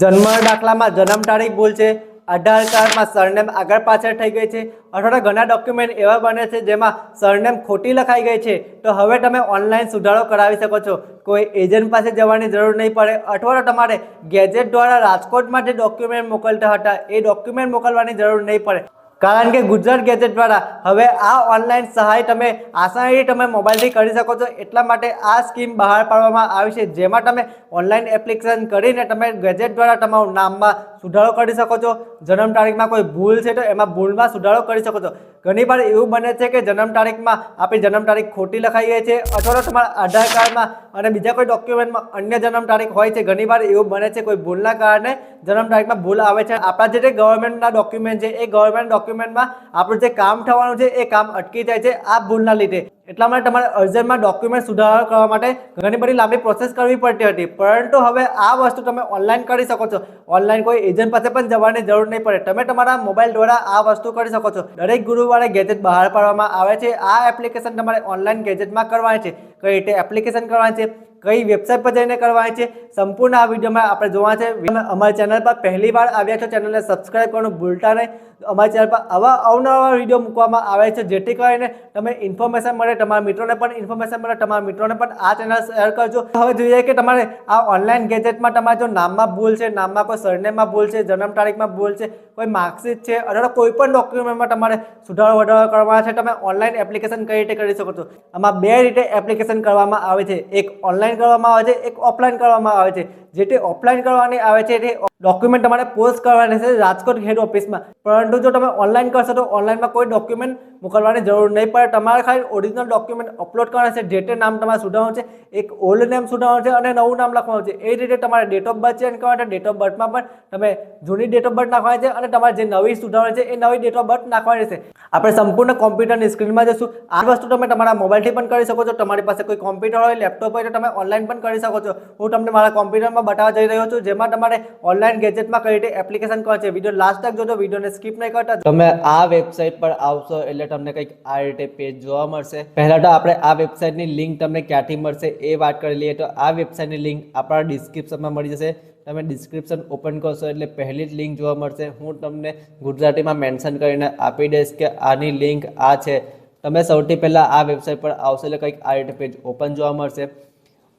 જન્મ દાખલામાં જન્મ તારીખ ભૂલ છે. આધાર કાર્ડમાં સરનેમ આગળ પાછળ થઈ ગઈ છે. અથવા ઘણા ડોક્યુમેન્ટ એવા બને છે જેમાં સરનેમ ખોટી લખાઈ ગઈ છે. તો હવે તમે ઓનલાઈન સુધારો કરાવી શકો છો. કોઈ એજન્ટ પાસે જવાની જરૂર નહીં પડે. અથવા તમારે ગેજેટ દ્વારા રાજકોટમાં જે ડોક્યુમેન્ટ મોકલતા હતા. એ ડોક્યુમેન્ટ મોકલવાની જરૂર નહીં પડે. કારણ કે ગુજરાત ગેજેટ દ્વારા હવે આ ઓનલાઈન સહાય તમે આસાનીથી તમે મોબાઈલથી કરી શકો છો. એટલા માટે આ સ્કીમ બહાર પાડવામાં આવી છે. જેમાં તમે ઓનલાઈન એપ્લિકેશન કરીને તમે ગેજેટ દ્વારા તમારું નામમાં સુધારો કરી શકો છો. જન્મ તારીખમાં કોઈ ભૂલ છે તો એમાં ભૂલમાં સુધારો કરી શકો છો. ઘણી વાર એવું બને છે કે જન્મ તારીખમાં આપણી જન્મ તારીખ ખોટી લખાઈ ગઈ છે, અથવા તો તમારા આધાર કાર્ડમાં અને બીજા કોઈ ડોક્યુમેન્ટમાં અન્ય જન્મ તારીખ હોય છે. ઘણી વાર એવું બને છે કોઈ ભૂલના કારણે જન્મ તારીખમાં ભૂલ આવે છે. આપણા જે ગવર્મેન્ટના ડોક્યુમેન્ટ છે, એ ગવર્મેન્ટ ડોક્યુમેન્ટમાં આપણું જે કામ થવાનું છે, એ કામ અટકી જાય છે આ ભૂલના લીધે. એટલા માટે તમારે અર્જન્ટમાં ડોક્યુમેન્ટ સુધારા કરવા માટે ઘણી બધી લાંબી પ્રોસેસ કરવી પડતી હતી. પરંતુ હવે આ વસ્તુ તમે ઓનલાઈન કરી શકો છો. ઓનલાઈન કોઈ એજન્ટ પાસે પણ જવાની જરૂર નહીં પડે. તમે તમારા મોબાઈલ દ્વારા આ વસ્તુ કરી શકો છો. દરેક ગુરુવારે ગેજેટ બહાર પાડવામાં આવે છે. આ એપ્લિકેશન તમારે ઓનલાઈન ગેજેટમાં કરવાની છે. કઈ રીતે એપ્લિકેશન કરવાની છે? કઈ વેબસાઇટ પર જઈને કરવાની છે, સંપૂર્ણ આ વિડીયોમાં આપણે જોવા છે. અમારી ચેનલ પર પહેલી વાર આવ્યા છો ચેનલને સબસ્ક્રાઇબ કરવાનું ભૂલતા નહીં. અમારી ચેનલ પર આવા અવનવા વીડિયો મૂકવામાં આવે છે, જેથી કરીને તમે ઇન્ફોર્મેશન મળે, તમારા મિત્રોને પણ ઇન્ફોર્મેશન મળે, તમારા મિત્રોને પણ આ ચેનલ શેર કરજો. હવે જોઈએ કે તમારે આ ઓનલાઈન ગેજેટમાં તમારે જો નામમાં ભૂલ છે, નામમાં કોઈ સરનેમમાં ભૂલ છે, જન્મ તારીખમાં ભૂલ છે, કોઈ માર્કશીટ છે, અથવા કોઈ પણ ડોક્યુમેન્ટમાં તમારે સુધારો વધારો કરવાનો છે, તમે ઓનલાઈન એપ્લિકેશન કઈ રીતે કરી શકો છો? આમાં બે રીતે એપ્લિકેશન કરવામાં આવે છે. એક ઓનલાઈન કરવામાં આવે છે, એક ઓફલાઈન કરવામાં આવે છે. જે તે ઓફલાઈન કરવાની આવે છે, તે ડોક્યુમેન્ટ તમારે પોસ્ટ કરવાની છે રાજકોટ હેડ ઓફિસમાં પરંતુ જો તમે ઓનલાઈન કરશો તો ઓનલાઈનમાં કોઈ ડોક્યુમેન્ટ મોકલવાની જરૂર નહીં પડે. તમારે ખાલી ઓરિજિનલ ડોક્યુમેન્ટ અપલોડ કરવાના છે. જે નામ તમારે સુધારવાનું છે, એક ઓલ્ડ નેમ સુધારવાનું છે અને નવું નામ લખવાનું છે. એ રીતે તમારે ડેટ ઓફ બર્થ ચેન્જ કરવાનું છે. ડેટ ઓફ બર્થમાં પણ તમે જૂની ડેટ ઓફ બર્થ નાખવાની છે અને તમારે જે નવી સુધારવાની છે એ નવી ડેટ ઓફ બર્થ નાખવાની છે. આપણે સંપૂર્ણ કોમ્પ્યુટરની સ્ક્રીનમાં જશું આ વસ્તુ તમે તમારા મોબાઈલથી પણ કરી શકો છો. તમારી પાસે કોઈ કોમ્પ્યુટર હોય લેપટોપ હોય તો તમે ઓનલાઈન પણ કરી શકો છો. હું તમને મારા કોમ્પ્યુટરમાં બતાવવા જઈ રહ્યો છું. જેમાં તમારે ઓનલાઈન ગેજેટમાં કઈ રીતે એપ્લિકેશન કોણ છે? વીડિયો લાસ્ટ તક જોજો વિડીયોને સ્કીપ નહીં કરતા. તમે આ વેબસાઇટ પર આવશો એટલે તમને કંઈક આ રીતે પેજ જોવા મળશે. પહેલા તો આપણે આ વેબસાઇટની લિંક તમને ક્યાંથી મળશે એ વાત કરી લઈએ તો આ વેબસાઇટની લિંક આપણા ડિસ્ક્રિપ્શનમાં મળી જશે. તમે ડિસ્ક્રિપ્શન ઓપન કરશો એટલે પહેલી જ લિંક જોવા મળશે. હું તમને ગુજરાતીમાં મેન્શન કરીને આપી દઈશ કે આની લિંક આ છે. તમે સૌથી પહેલાં આ વેબસાઇટ પર આવશો એટલે કંઈક આ રીતે પેજ ઓપન જોવા મળશે.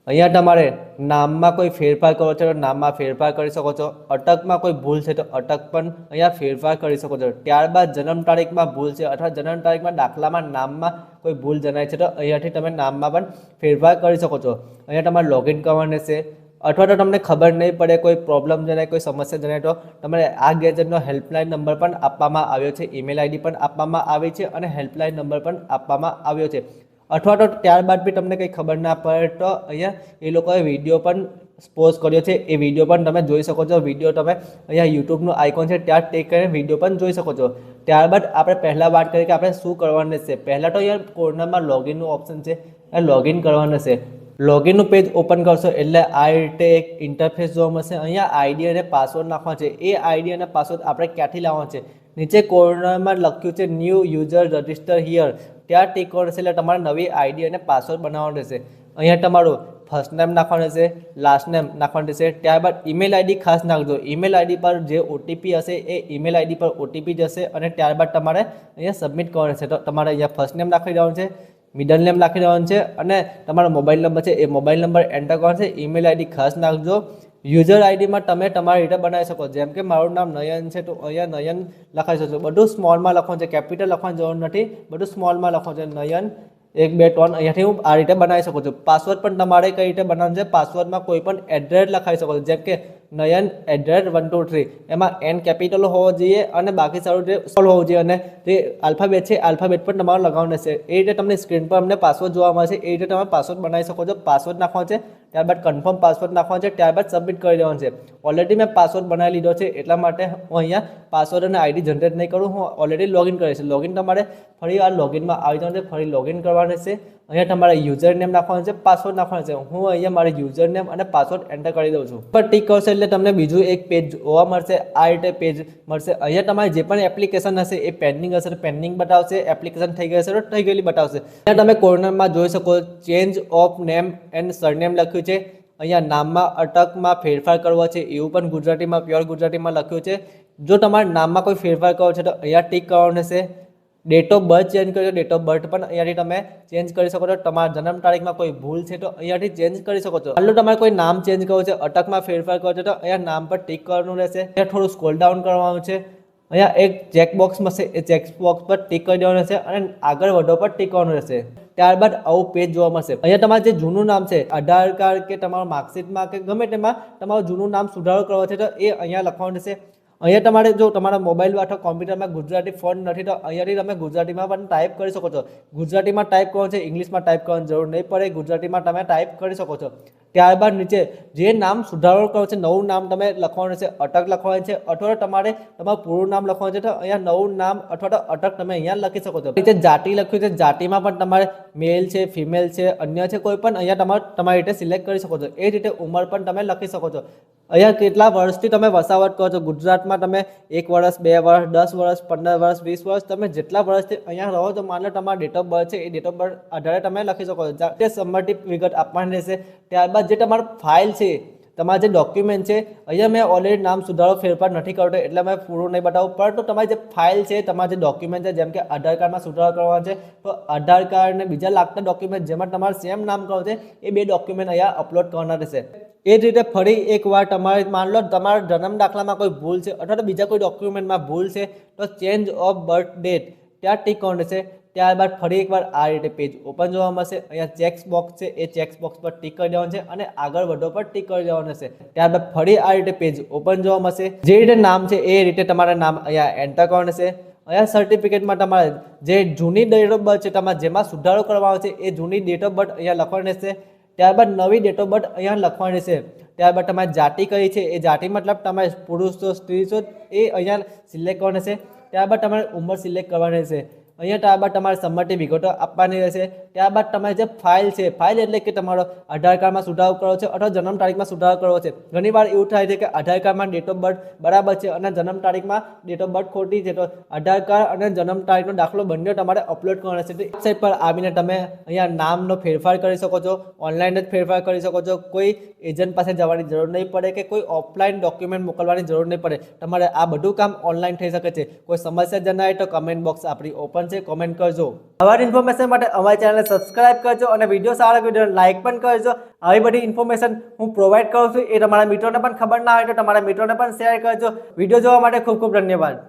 અહીંયા તમારે નામમાં કોઈ ફેરફાર કરવો છે તો નામમાં ફેરફાર કરી શકો છો. અટકમાં કોઈ ભૂલ છે તો અટક પણ અહીંયા ફેરફાર કરી શકો છો. ત્યારબાદ જન્મ તારીખમાં ભૂલ છે અથવા જન્મ તારીખમાં દાખલામાં નામમાં કોઈ ભૂલ જણાય છે તો અહીંયાથી તમે નામમાં પણ ફેરફાર કરી શકો છો. અહીંયા તમારે લોગિન કરવાનું રહેશે. અથવા તો તમને ખબર નહીં પડે, કોઈ પ્રોબ્લેમ જણાય, કોઈ સમસ્યા જણાય તો તમારે આ ગેજેટનો હેલ્પલાઇન નંબર પણ આપવામાં આવ્યો છે. ઈમેલ આઈડી પણ આપવામાં આવી છે અને હેલ્પલાઇન નંબર પણ આપવામાં આવ્યો છે. અથવા તો ત્યારબાદ બી તમને કંઈ ખબર ના પડે તો અહીંયા એ લોકોએ વીડિયો પણ પોસ્ટ કર્યો છે. એ વીડિયો પણ તમે જોઈ શકો છો. વીડિયો તમે અહીંયા યુટ્યુબનું આઇકોન છે, ત્યાં ટેક કરીને વીડિયો પણ જોઈ શકો છો. ત્યારબાદ આપણે પહેલાં વાત કરીએ કે આપણે શું કરવાનું છે. પહેલાં તો અહીંયા કોર્નરમાં લોગિનનું ઓપ્શન છે. એ લોગિન કરવાનું છે. લોગિનનું પેજ ઓપન કરશો એટલે આ રીતે એક ઇન્ટરફેસ જોવા મળશે. અહીંયા આઈડી અને પાસવર્ડ નાખવાનો છે. એ આઈડી અને પાસવર્ડ આપણે ક્યાંથી લાવવાનો છે? નીચે કોર્નરમાં લખ્યું છે ન્યૂ યુઝર રજિસ્ટર હિયર ત્યાં ટીક કરવાનું છે એટલે તમારે નવી આઈડી અને પાસવર્ડ બનાવવાનો રહેશે. અહીંયા તમારું ફર્સ્ટ નેમ નાખવાનું રહેશે લાસ્ટ નેમ નાખવાનું રહેશે. ત્યારબાદ ઈમેલ આઈડી ખાસ નાખજો. ઈમેલ આઈડી પર જે ઓટીપી હશે, એ ઈમેલ આઈડી પર ઓટીપી જશે અને ત્યારબાદ તમારે અહીંયા સબમિટ કરવાનું છે તો તમારે અહીંયા ફર્સ્ટ નેમ નાખી દેવાનું છે મિડલ નેમ નાખી દેવાનું છે અને તમારો મોબાઈલ નંબર છે, એ મોબાઈલ નંબર એન્ટર કરવાનો છે. ઈમેલ આઈડી ખાસ નાખજો. યુઝર આઈડીમાં તમે તમારી રીતે બનાવી શકો. જેમ કે મારું નામ નયન છે, તો અહીંયા નયન લખાઈ શકો છો. બધું સ્મોલમાં લખવાનું છે. કેપિટલ લખવાની જરૂર નથી. બધું સ્મોલમાં લખવાનું છે. નયન, એક, બે, ત્રણ, અહીંયાથી હું આ રીતે બનાવી શકું છું. પાસવર્ડ પણ તમારે કઈ રીતે બનાવવાનું છે? પાસવર્ડમાં કોઈ પણ એડ્રેસ લખાવી શકો છો. જેમ કે Nayan address one two three એમાં એન કેપિટલ હોવો જોઈએ અને બાકી સારું જે સોલ હોવું જોઈએ અને જે આલ્ફાબેટ છે આલ્ફાબેટ પણ તમારે લગાવવાનું છે. એ રીતે તમને સ્ક્રીન પર અમને પાસવર્ડ જોવા મળશે. એ રીતે તમે પાસવર્ડ બનાવી શકો છો. પાસવર્ડ નાખવાનો છે. ત્યારબાદ કન્ફર્મ પાસવર્ડ નાખવાનો છે ત્યારબાદ સબમિટ કરી દેવાનું છે. ઓલરેડી મેં પાસવર્ડ બનાવી લીધો છે, એટલા માટે હું અહીંયા પાસવર્ડ અને આઈડી જનરેટ નહીં કરું, હું ઓલરેડી લોગિન કરીશ. લોગિન તમારે ફરી વાર લોગિનમાં આવી જવાનું છે, ફરી લોગિન કરવાનું છે. અહીંયા તમારે યુઝર નેમ નાખવાનું છે પાસવર્ડ નાખવાનો છે. હું અહીંયા મારે યુઝર નેમ અને પાસવર્ડ એન્ટર કરી દઉં છું. પર ટીક કરશો એટલે તમને બીજું એક પેજ જોવા મળશે, આ રીતે પેજ મળશે. અહીંયા તમારે જે પણ એપ્લિકેશન હશે એ પેન્ડિંગ હશે પેન્ડિંગ બતાવશે એપ્લિકેશન થઈ ગઈ હશે, તો થઈ ગયેલી બતાવશે. અહીંયા તમે કોર્નરમાં જોઈ શકો change of name and surname લખ્યું છે. અહીંયા નામમાં અટકમાં ફેરફાર કરવો છે. એવું પણ ગુજરાતીમાં પ્યોર ગુજરાતીમાં લખ્યું છે. જો તમારે નામમાં કોઈ ફેરફાર કરવો છે તો અહીંયા ટીક કરવાનું રહેશે. ડેટ ઓફ બર્થ ચેન્જ કરજો ડેટ ઓફ બર્થ પણ અહીંયાથી તમે ચેન્જ કરી શકો છો. તમારા જન્મ તારીખમાં કોઈ ભૂલ છે તો અહીંયાથી ચેન્જ કરી શકો છો. આટલું તમારે કોઈ નામ ચેન્જ કરવું છે, અટકમાં ફેરફાર કરવો છે તો અહીંયા નામ પર ટીક કરવાનું રહેશે. અહીંયા થોડું સ્કોલ ડાઉન કરવાનું છે. અહીંયા એક ચેક બોક્સ મળશે એ ચેક બોક્સ પર ટીક કરી દેવાનું રહેશે અને આગળ વધો પર ટીક કરવાનું રહેશે. ત્યારબાદ આવું પેજ જોવા મળશે. અહીંયા તમારે જે જૂનું નામ છે, આધાર કાર્ડ કે તમારું માર્કશીટમાં કે ગમે તેમાં તમારું જૂનું નામ સુધારો કરવો છે તો એ અહીંયા લખવાનું રહેશે અહીંયા તમારે જો તમારા મોબાઈલ અથવા કોમ્પ્યુટરમાં ગુજરાતી ફોન નથી તો અહીંયાથી તમે ગુજરાતીમાં પણ ટાઈપ કરી શકો છો. ગુજરાતીમાં ટાઈપ કરવાનું છે, ઇંગ્લિશમાં ટાઈપ કરવાની જરૂર નહીં પડે, ગુજરાતીમાં તમે ટાઈપ કરી શકો છો. ત્યારબાદ નીચે જે નામ સુધારો કરો છે, નવું નામ તમે લખવાનું છે, અટક લખવાનું છે, અથવા તમારે તમારું પૂરું નામ લખવાનું છે, તો અહીંયા નવું નામ અથવા તો અટક તમે અહીંયા લખી શકો છો. નીચે જાતિ લખ્યું છે, જાતિમાં પણ તમારે મેલ છે ફિમેલ છે, અન્ય છે, કોઈ પણ અહીંયા તમારે તમારી રીતે સિલેક્ટ કરી શકો છો. એ જ રીતે ઉંમર પણ તમે લખી શકો છો. અહીંયા કેટલા વર્ષથી તમે વસાવટ કરો છો? ગુજરાતમાં તમે એક વર્ષ, બે વર્ષ, દસ વર્ષ, પંદર વર્ષ, વીસ વર્ષ, તમે જેટલા વર્ષથી અહીંયા રહો તો માનો તમારા ડેટ ઓફ બર્થ છે, એ ડેટ ઓફ બર્થ આધારે તમે લખી શકો છો. તે સંબંધિત વિગત આપવાની રહેશે. ત્યારબાદ જે તમારી ફાઇલ છે, તમારા જે ડોક્યુમેન્ટ છે, અહીંયા મેં ઓલરેડી નામ સુધારો, ફેરફાર નથી કરતો એટલે મેં પૂરું નહીં બતાવું. પરંતુ તમારી જે ફાઇલ છે, તમારા જે ડોક્યુમેન્ટ છે, જેમ કે આધાર કાર્ડમાં સુધારો કરવાનો છે, તો આધાર કાર્ડ અને બીજા લાગતા ડોક્યુમેન્ટ જેમાં તમારે સેમ નામ કરવું છે, એ બે ડોક્યુમેન્ટ અહીંયા અપલોડ કરવાના રહેશે. એ જ રીતે ફરી એકવાર તમારે માન લો, તમારા જન્મ દાખલામાં કોઈ ભૂલ છે, અથવા તો બીજા કોઈ ડોક્યુમેન્ટમાં ભૂલ છે, તો ચેન્જ ઓફ બર્થ ડેટ ત્યાં ટીક ઓન રહેશે ત્યારબાદ ફરી એકવાર આ રીતે પેજ ઓપન જોવા મળશે. અહીંયા ચેક્સ બોક્સ છે, એ ચેક્સ બોક્સ પર ટીક કરી દેવાનું છે અને આગળ વધો પર ટીક કરી દેવાનું હશે. ત્યારબાદ ફરી આ રીતે પેજ ઓપન જોવા મળશે. જે રીતે નામ છે, એ રીતે તમારા નામ અહીંયા એન્ટર કરવાનું હશે. અહીંયા સર્ટિફિકેટમાં તમારે જે જૂની ડેટ ઓફ બર્થ છે, તમારે જેમાં સુધારો કરવાનો છે, એ જૂની ડેટ ઓફ બર્થ અહીંયા લખવાની રહેશે ત્યારબાદ નવી ડેટ ઓફ બર્થ અહીંયા લખવાની રહેશે ત્યારબાદ તમારી જાતિ કઈ છે, એ જાતિ મતલબ તમારે પુરુષો સ્ત્રી છો, એ અહીંયા સિલેક્ટ કરવાની રહેશે ત્યારબાદ તમારે ઉંમર સિલેક્ટ કરવાની રહેશે અહીંયા ત્યારબાદ તમારે સંમતિ વિગતો આપવાની રહેશે. ત્યારબાદ તમારી જે ફાઇલ છે ફાઇલ એટલે કે તમારો આધાર કાર્ડમાં સુધારો કરવો છે અથવા જન્મ તારીખમાં સુધારો કરવો છે. ઘણીવાર એવું થાય છે કે આધાર કાર્ડમાં ડેટ ઓફ બર્થ બરાબર છે અને જન્મ તારીખમાં ડેટ ઓફ બર્થ ખોટી છે તો આધાર કાર્ડ અને જન્મ તારીખનો દાખલો બંને તમારે અપલોડ કરવાનો છે. વેબસાઇટ પર આવીને તમે અહીંયા નામનો ફેરફાર કરી શકો છો ઓનલાઈન જ ફેરફાર કરી શકો છો. કોઈ એજન્ટ પાસે જવાની જરૂર નહીં પડે કે કોઈ ઓફલાઈન ડોક્યુમેન્ટ મોકલવાની જરૂર નહીં પડે. તમારે આ બધું કામ ઓનલાઈન થઈ શકે છે. કોઈ સમસ્યા જણાય તો કમેન્ટ બોક્સ આપણી ઓપન છે કોમેન્ટ કરજો. આવા ઇન્ફોર્મેશન માટે અમારી ચેનલને સબસ્ક્રાઇબ કરજો અને વીડિયો સારો વીડિયો લાઇક પણ કરજો. આવી બધી ઇન્ફોર્મેશન હું પ્રોવાઈડ કરું છું એ તમારા મિત્રોને પણ ખબર ના હોય તો તમારા મિત્રોને પણ શેર કરજો. વીડિયો જોવા માટે ખૂબ ખૂબ ધન્યવાદ.